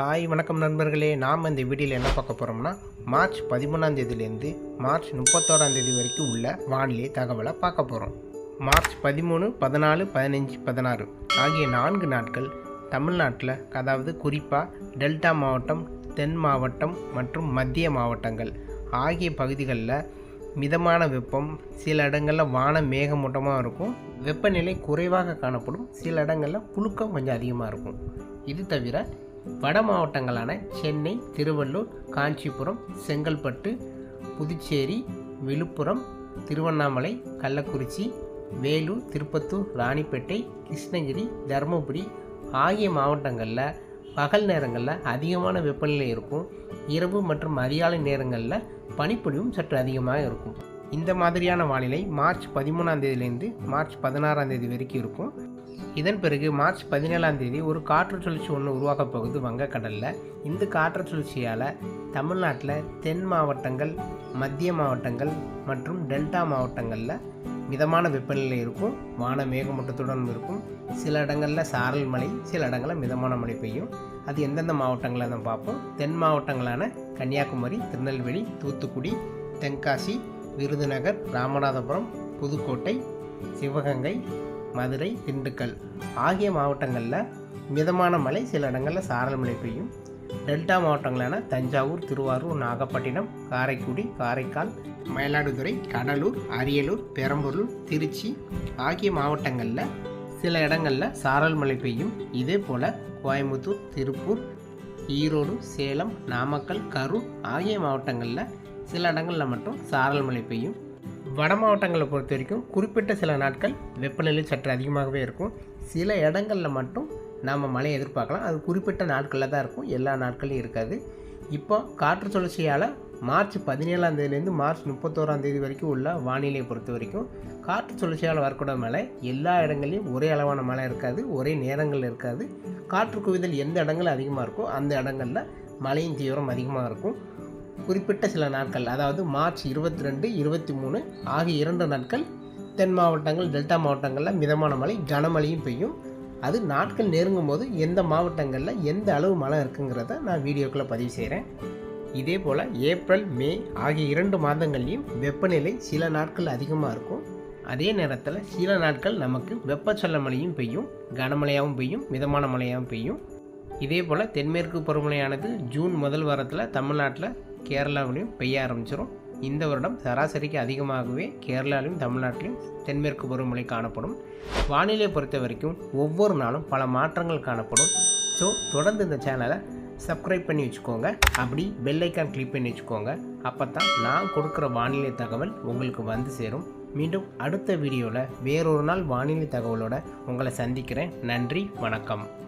Hi வணக்கம் நண்பர்களே. நாம் இந்த வீடியோவில் என்ன பார்க்க போகிறோம்னா மார்ச் பதிமூணாம் தேதியிலேருந்து மார்ச் முப்பத்தோராம் தேதி வரைக்கும் உள்ள வானிலை தகவலை பார்க்க போகிறோம் மார்ச் பதிமூணு பதினாலு பதினஞ்சு பதினாறு ஆகிய நான்கு நாட்கள் தமிழ்நாட்டில் அதாவது குறிப்பாக டெல்டா மாவட்டம் தென் மாவட்டம் மற்றும் மத்திய மாவட்டங்கள் ஆகிய பகுதிகளில் மிதமான வெப்பம் சில இடங்களில் வானம் மேகமூட்டமாக இருக்கும். வெப்பநிலை குறைவாக காணப்படும் சில இடங்களில் புழுக்கம் கொஞ்சம் அதிகமாக இருக்கும். இது தவிர வட மாவட்டங்களான சென்னை திருவள்ளூர் காஞ்சிபுரம் செங்கல்பட்டு புதுச்சேரி விழுப்புரம் திருவண்ணாமலை கள்ளக்குறிச்சி வேலூர் திருப்பத்தூர் ராணிப்பேட்டை கிருஷ்ணகிரி தருமபுரி ஆகிய மாவட்டங்களில் பகல் நேரங்களில் அதிகமான வெப்பநிலை இருக்கும். இரவு மற்றும் அதிகாலை நேரங்களில் பனிப்பொழிவும் சற்று அதிகமாக இருக்கும். இந்த மாதிரியான வானிலை மார்ச் பதிமூணாம் தேதியிலேருந்து மார்ச் பதினாறாம் தேதி வரைக்கும் இருக்கும். இதன் பிறகு மார்ச் பதினேழாம் தேதி ஒரு காற்று சுழற்சி ஒன்று உருவாக போகுது வங்கக்கடலில். இந்த காற்று சுழற்சியால் தமிழ்நாட்டில் தென் மாவட்டங்கள் மத்திய மாவட்டங்கள் மற்றும் டெல்டா மாவட்டங்களில் மிதமான வெப்பநிலை இருக்கும். வான மேகமூட்டத்துடன் இருக்கும். சில இடங்களில் சாரல் மழை சில இடங்களில் மிதமான மழை பெய்யும். அது எந்தெந்த மாவட்டங்களில் தான் பார்ப்போம். தென் மாவட்டங்களான கன்னியாகுமரி திருநெல்வேலி தூத்துக்குடி தென்காசி விருதுநகர் ராமநாதபுரம் புதுக்கோட்டை சிவகங்கை மதுரை திண்டுக்கல் ஆகிய மாவட்டங்களில் மிதமான மழை சில இடங்களில் சாரல் மழை பெய்யும். டெல்டா மாவட்டங்களான தஞ்சாவூர் திருவாரூர் நாகப்பட்டினம் காரைக்குடி காரைக்கால் மயிலாடுதுறை கடலூர் அரியலூர் பெரம்பலூர் திருச்சி ஆகிய மாவட்டங்களில் சில இடங்களில் சாரல் மழை பெய்யும். இதே போல் கோயம்புத்தூர் திருப்பூர் ஈரோடு சேலம் நாமக்கல் கரூர் ஆகிய மாவட்டங்களில் சில இடங்களில் மட்டும் சாரல் மழை பெய்யும். வட மாவட்டங்களை பொறுத்த வரைக்கும் குறிப்பிட்ட சில நாட்கள் வெப்பநிலை சற்று அதிகமாகவே இருக்கும். சில இடங்களில் மட்டும் நாம் மழை எதிர்பார்க்கலாம். அது குறிப்பிட்ட நாட்களில் தான் இருக்கும். எல்லா நாட்களையும் இருக்காது. இப்போ காற்று சுழற்சியால் மார்ச் பதினேழாம் தேதியிலேருந்து மார்ச் முப்பத்தோராம் தேதி வரைக்கும் உள்ள வானிலையை பொறுத்த வரைக்கும் காற்று சுழற்சியால் வரக்கூடிய மழை எல்லா இடங்கள்லையும் ஒரே அளவான மழை இருக்காது. ஒரே நேரங்கள் இருக்காது. காற்று குவிதல் எந்த இடங்கள் அதிகமாக இருக்கோ அந்த இடங்களில் மழையின் தீவிரம் அதிகமாக இருக்கும். குறிப்பிட்ட சில நாட்கள் அதாவது மார்ச் இருபத்தி ரெண்டு இருபத்தி மூணு ஆகிய இரண்டு நாட்கள் தென் மாவட்டங்கள் டெல்டா மாவட்டங்களில் மிதமான மழை கனமழையும் பெய்யும். அது நாட்கள் நெருங்கும் போது எந்த மாவட்டங்களில் எந்த அளவு மழை இருக்குங்கிறத நான் வீடியோக்குள்ளே பதிவு செய்கிறேன் இதே போல் ஏப்ரல் மே ஆகிய இரண்டு மாதங்கள்லையும் வெப்பநிலை சில நாட்கள் அதிகமாக இருக்கும். அதே நேரத்தில் சில நாட்கள் நமக்கு வெப்பச்சல்ல மழையும் பெய்யும் கனமழையாகவும் பெய்யும் மிதமான மழையாகவும் பெய்யும். இதே போல் தென்மேற்கு பருவமழையானது ஜூன் முதல் வாரத்தில் தமிழ்நாட்டில் கேரளாவிலையும் பெய்ய ஆரம்பிச்சிடும் இந்த வருடம் சராசரிக்கு அதிகமாகவே கேரளாவிலும் தமிழ்நாட்டிலும் தென்மேற்கு பருவமழை காணப்படும். வானிலை பொறுத்த வரைக்கும் ஒவ்வொரு நாளும் பல மாற்றங்கள் காணப்படும். ஸோ தொடர்ந்து இந்த சேனலை சப்ஸ்கிரைப் பண்ணி வச்சுக்கோங்க. அப்படி பெல் ஐக்கான் கிளிக் பண்ணி வச்சுக்கோங்க. அப்போ தான் நான் கொடுக்குற வானிலை தகவல் உங்களுக்கு வந்து சேரும். மீண்டும் அடுத்த வீடியோவில் வேறொரு நாள் வானிலை தகவலோட உங்களை சந்திக்கிறேன். நன்றி வணக்கம்.